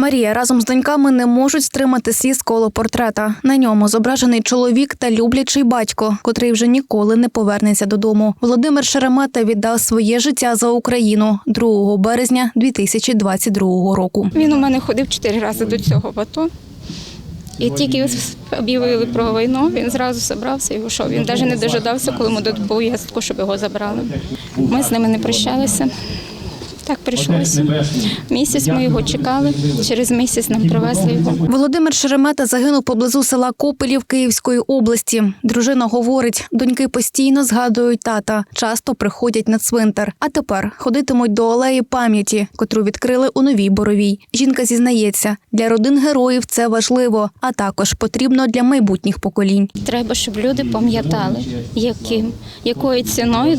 Марія разом з доньками не можуть стримати сліз коло портрета. На ньому зображений чоловік та люблячий батько, котрий вже ніколи не повернеться додому. Володимир Шеремета віддав своє життя за Україну 2 березня 2022 року. Він у мене ходив чотири рази до цього в АТО. І тільки об'явили про війну, він зразу зібрався і пішов. Він навіть не дожидався, коли ми дадуть поїздку, щоб його забрали. Ми з ними не прощалися. Так прийшлося. Місяць ми його чекали. Через місяць нам привезли його. Володимир Шеремета загинув поблизу села Копелів Київської області. Дружина говорить, доньки постійно згадують тата, часто приходять на цвинтар. А тепер ходитимуть до алеї пам'яті, котру відкрили у новій боровій. Жінка зізнається, для родин героїв це важливо, а також потрібно для майбутніх поколінь. Треба, щоб люди пам'ятали, яким, якою ціною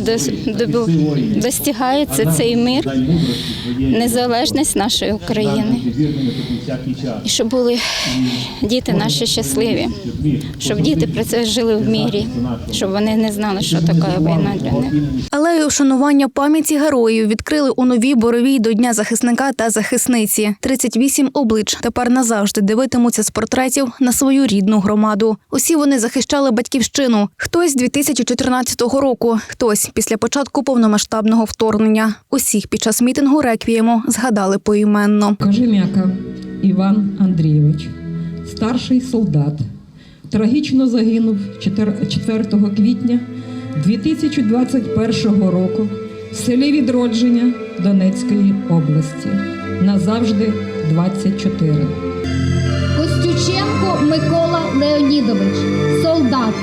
достигається цей мир, незалежність нашої України. І щоб були діти наші щасливі, щоб діти про це жили в мірі, щоб вони не знали, що таке війна для них. Алею вшанування пам'яті героїв відкрили у новій боровій до Дня захисника та захисниці. 38 облич тепер назавжди дивитимуться з портретів на свою рідну громаду. Усі вони захищали батьківщину. Хтось з 2014 року, хтось після початку повномасштабного вторгнення. Усіх під час мітингу реквієму згадали поіменно. Кожем'яка Іван Андрійович, старший солдат, трагічно загинув 4 4 квітня 2021 року в селі Відродження Донецької області. Назавжди 24. Костюченко Микола Леонідович, солдат,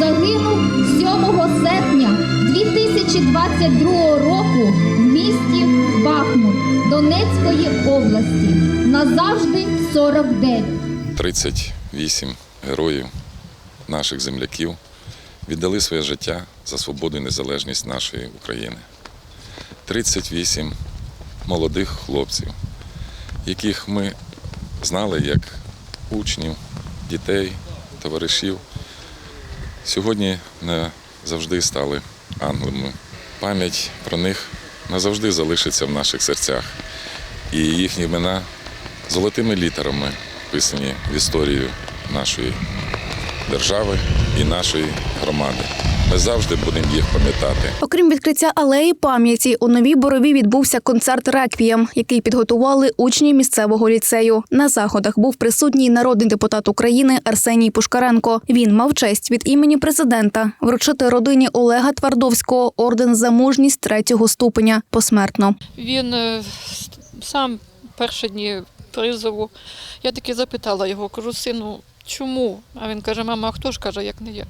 загинув 7 серпня 2022 року місті Бахмут Донецької області. Назавжди 49. 38 героїв наших земляків віддали своє життя за свободу і незалежність нашої України. 38 молодих хлопців, яких ми знали як учнів, дітей, товаришів, сьогодні не завжди стали ангелами. Пам'ять про них назавжди залишиться в наших серцях. І їхні імена золотими літерами вписані в історію нашої держави і нашої громади. Ми завжди будемо їх пам'ятати. Окрім відкриття алеї пам'яті, у новій борові відбувся концерт реквієм, який підготували учні місцевого ліцею. На заходах був присутній народний депутат України Арсеній Пушкаренко. Він мав честь від імені президента вручити родині Олега Твардовського орден за мужність третього ступеня посмертно. Він е, сам перші дні призову. Я таки запитала його, кажу, сину, чому? А він каже, мама, а хто ж каже, як не я?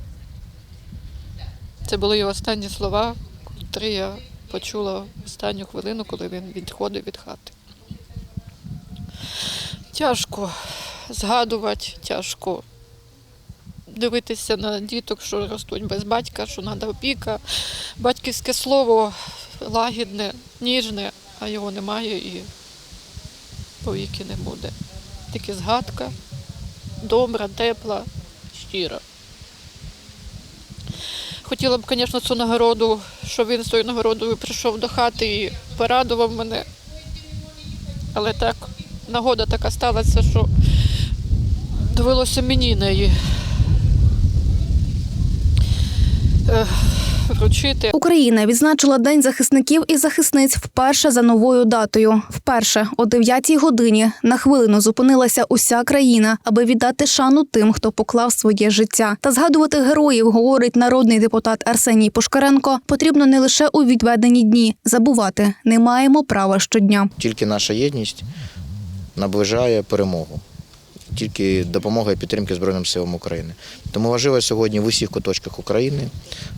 Це були його останні слова, котрі я почула останню хвилину, коли він відходив від хати. Тяжко згадувати, тяжко дивитися на діток, що ростуть без батька, що треба опіка. Батьківське слово лагідне, ніжне, а його немає і повіки не буде. Тільки згадка, добра, тепла, щира. Хотіла б, звісно, цю нагороду, щоб він з тою нагородою прийшов до хати і порадував мене. Але так, нагода така сталася, що довелося мені неї е, вручити. Україна відзначила День захисників і захисниць вперше за новою датою. Вперше о 9-й годині на хвилину зупинилася уся країна, аби віддати шану тим, хто поклав своє життя. Та згадувати героїв, говорить народний депутат Арсеній Пушкаренко, потрібно не лише у відведені дні. Забувати не маємо права щодня. Тільки наша єдність наближає перемогу. Тільки допомога і підтримки Збройним силам України. Тому важливо сьогодні в усіх куточках України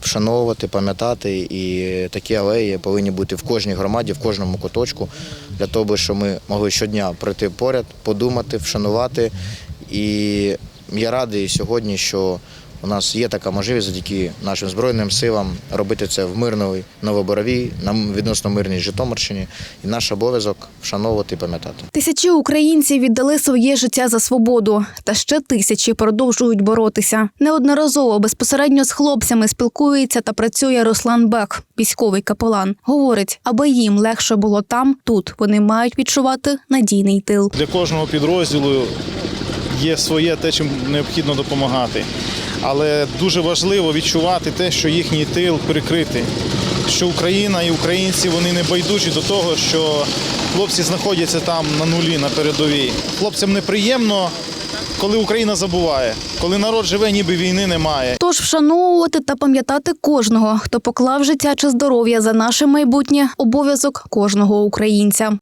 вшановувати, пам'ятати, і такі алеї повинні бути в кожній громаді, в кожному куточку, для того, щоб ми могли щодня прийти поряд, подумати, вшанувати. І я радий сьогодні, що У нас є така можливість завдяки нашим збройним силам робити це в мирної Новоборовій, на відносно мирній Житомирщині. І наш обов'язок вшановувати і пам'ятати. Тисячі українців віддали своє життя за свободу, та ще тисячі продовжують боротися. Неодноразово безпосередньо з хлопцями спілкується та працює Руслан Бек, військовий капелан. Говорить, аби їм легше було там, тут вони мають відчувати надійний тил. Для кожного підрозділу є своє те, чим необхідно допомагати. Але дуже важливо відчувати те, що їхній тил прикритий, що Україна і українці вони не байдужі до того, що хлопці знаходяться там на нулі, на передовій. Хлопцям неприємно, коли Україна забуває, коли народ живе, ніби війни немає. Тож вшановувати та пам'ятати кожного, хто поклав життя чи здоров'я за наше майбутнє обов'язок кожного українця.